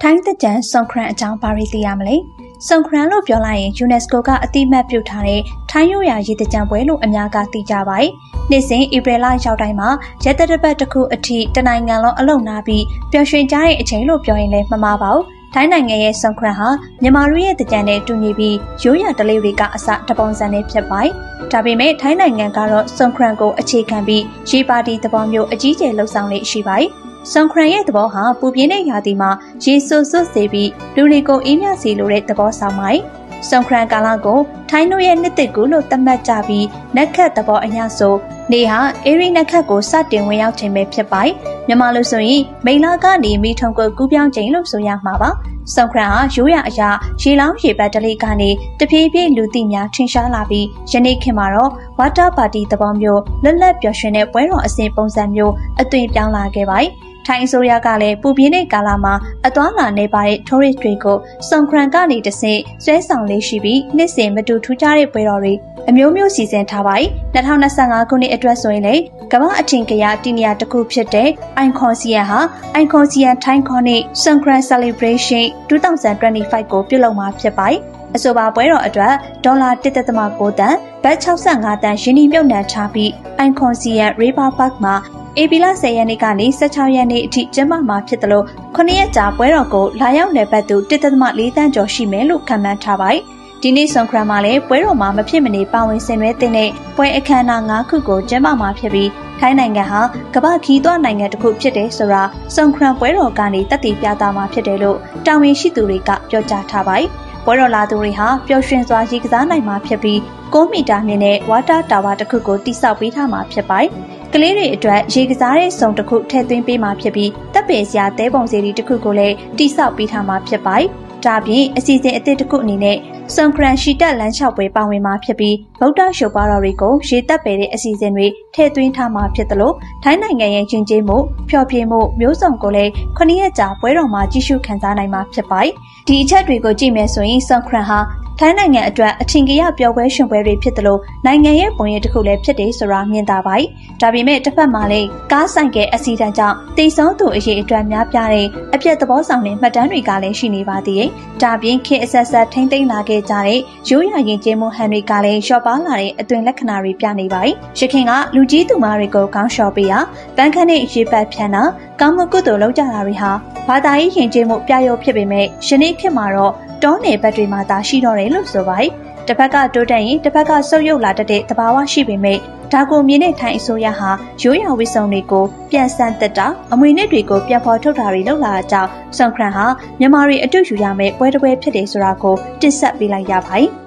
ထိုင်းသက်ကြံဆွန်ခရန်အကြောင်းဘာတွေသိရမလဲဆွန်ခရန်လို့ပြောလိုက်ရင် UNESCO ကအတိအမှတ်ပြုထားတဲ့ထိုင်းရိုးရာရေတကြံပွဲလို့အများကသိကြပါတယ်။နေ့စဉ်ဧပြီလရောက်တိုင်းမှာရက်သက်တစ်ပတ်တစ်ခုအထိတနိုင်ငံလုံးအလုံနာပြီးပျော်ရွှင်ကြတဲ့အချိန်လို့ပြောရင်လည်းမမှားပါဘူး။ထိုင်းနိုင်ငံရဲ့ဆွန်ခရန်ဟာမြန်မာလူရဲ့တကြံနဲ့တူညီပြီးရိုးရာဓလေ့တွေကအစတပုံစံနဲ့ဖြစ်ပါတယ်။ဒါပေမဲ့ထိုင်းနိုင်ငံကတော့ဆွန်ခရန်ကိုအခြေခံပြီးရေပါတီသဘောမျိုးအကြီးကျယ်လှုပ်ဆောင်လေးရှိပါတယ်။ ဆွန်ခရန်ရဲ့သဘောဟာပူပြင်းတဲ့ရာသီမှာရေဆူဆွတ်စေပြီးလူတွေကိုအေးမြစေလိုတဲ့သဘောဆောင်ပါတယ်။ဆွန်ခရန်ကာလကိုထိုင်းတို့ရဲ့နှစ်သက်ကူလို့သတ်မှတ်ကြပြီးနက်ခတ်သဘောအညာဆိုနေဟာအေရီနက်ခတ်ကိုစတင်ဝင်ရောက်ခြင်းပဲဖြစ်ပါတယ်။မြန်မာလိုဆိုရင်မိလာကနေမိထုံကိုကူးပြောင်းခြင်းလို့ဆိုရမှာပါ။ဆုံခရန်ဟာရိုးရအရာရေလောင်းရေပတ်တလေးကနေတပြေးပြေးလူသိများထင်ရှားလာပြီးယနေ့ခေတ်မှာတော့ဝါတာပါတီသဘောမျိုးလက်လက်ပျော်ရွှင်တဲ့ပွဲတော်အစဉ်ပုံစံမျိုးအသွင်ပြောင်းလာခဲ့ပါတယ်။ ထိုင်းအစိုးရကလည်းပူပြင်းတဲ့ကာလမှာအသွားလာနေပါတဲ့ tourist တွေကိုစုံခရန်ကနေတဆင့်ဆွဲဆောင်လေးရှိပြီးနှစ်စဉ်မတူထူးခြားတဲ့ပွဲတော်တွေအမျိုးမျိုးစီစဉ်ထားပါတယ်2025ခုနှစ်အတွက်ဆိုရင်လေကမ္ဘာအထင်ကရတီနီယာတစ်ခုဖြစ်တဲ့ Icon Sian ဟာ Icon Sian Thai Conic Songkran Celebration 2025ကိုပြုလုပ်မှာဖြစ်ပါတယ်အဆိုပါပွဲတော်အတွက်ဒေါ်လာ1.9တန်ဘတ်65တန်ယင်းနှမြုပ်နှံထားပြီး Icon Sian River Park မှာ ဧပြီလ10ရက်နေ့ကနေ16ရက်နေ့အထိကျင်းပမှာဖြစ်တယ်လို့9ရက်ကြာပွဲတော်ကိုလာရောက်နယ်ပတ်သူ1.4တန်းကျော်ရှိမယ်လို့ခန့်မှန်းထားပါတယ်။ဒီနေ့ဆုံခရမှာလည်းပွဲတော်မှာမဖြစ်မနေပါဝင်ဆင်နွှဲတဲ့ပွဲအခမ်းအနား၅ခုကိုကျင်းပမှာဖြစ်ပြီးထိုင်းနိုင်ငံဟာကမ္ဘာခီးသွွားနိုင်ငံတစ်ခုဖြစ်တယ်ဆိုတာဆုံခရပွဲတော်ကနေတည်တည်ပြသမှာဖြစ်တယ်လို့တာဝန်ရှိသူတွေကပြောကြားထားပါတယ်။ပွဲတော်လာသူတွေဟာပျော်ရွှင်စွာရေကစားနိုင်မှာဖြစ်ပြီး9မီတာမြင့်တဲ့ဝါတာတာဝါတစ်ခုကိုတိစောက်ပေးထားမှာဖြစ်ပါတယ်။ ကလေးတွေအတွက်ရေကစားတဲ့စုံတစ်ခုထည့်သွင်းပေးမှာဖြစ်ပြီးတပ်ပင်စရာသဲပုံစီတစ်ခုကိုလည်းတိစောက်ပေးထားမှာဖြစ်ပါတယ်။ဒါပြင်အစီအစဉ်အသစ်တစ်ခုအနေနဲ့စုံခရန်ရှိတက်လမ်းလျှောက်ပွဲပါဝင်မှာဖြစ်ပြီးဗုဒ္ဓရှုပ်ပါတော်တွေကိုရေတက်ပယ်တဲ့အစီအစဉ်တွေထည့်သွင်းထားမှာဖြစ်တယ်လို့ထိုင်းနိုင်ငံရဲ့ယဉ်ကျေးမှုဖျော်ဖြေမှုမျိုးစုံကိုလည်းခဏရက်ကြာပွဲတော်မှာကြီးစုခံစားနိုင်မှာဖြစ်ပါတယ်။ဒီအချက်တွေကိုကြည့်မယ်ဆိုရင်စုံခရန်ဟာ ထိုင်းနိုင်ငံအတွက်အထင်ကြီးပျော်ပွဲရှင်ပွဲတွေဖြစ်သလိုနိုင်ငံရဲ့ပုံရိပ်တစ်ခုလည်းဖြစ်တယ်ဆိုတာမြင်သာပါတယ်။ဒါပေမဲ့တစ်ဖက်မှာလည်းကားဆိုင်ကအစီအတန်းကြောင့်တိတ်ဆုံးသူအရေးအတွက်များပြားတဲ့အပြည့်သဘောဆောင်တဲ့မှတ်တမ်းတွေကလည်းရှိနေပါသေးတယ်။ဒါပြင်ခေတ်အဆက်ဆက်ထိမ့်သိမ်းလာခဲ့ကြတဲ့ရိုးရာရင်ကျေးမှုဟန်တွေကလည်းလျှော့ပါလာတဲ့အသွင်လက္ခဏာတွေပြနေပါတယ်။ရခင်ကလူကြီးသူမတွေကိုကောင်းလျှော်ပေးရပန်းခန့်တဲ့ရေပတ်ဖြန်းတာကောင်းမှုကုသိုလ်လုပ်ကြတာတွေဟာဘာသာရေးရင်ကျေးမှုပြရုပ်ဖြစ်ပေမဲ့ယနေ့ခေတ်မှာတော့ တောနယ်ဘက်တွေမှာသာရှိတော့တယ်လို့ဆိုပါတယ်။တစ်ဖက်ကတိုးတက်ရင်တစ်ဖက်ကဆုပ်ယုပ်လာတတ်တဲ့သဘာဝရှိပေမဲ့ဒါကိုမြင်တဲ့ထိုင်းအစိုးရဟာရိုးရာဝိစုံတွေကိုပြန်ဆန်းသက်တာအမွေနဲ့တွေကိုပြန်ဖော်ထုတ်တာတွေလုပ်လာတာကြောင့်ဆွန်ခရန်ဟာမြန်မာတွေအတူယူရမယ့်ပွဲတစ်ပွဲဖြစ်တယ်ဆိုတာကိုတင်ဆက်ပေးလိုက်ရပါတယ်။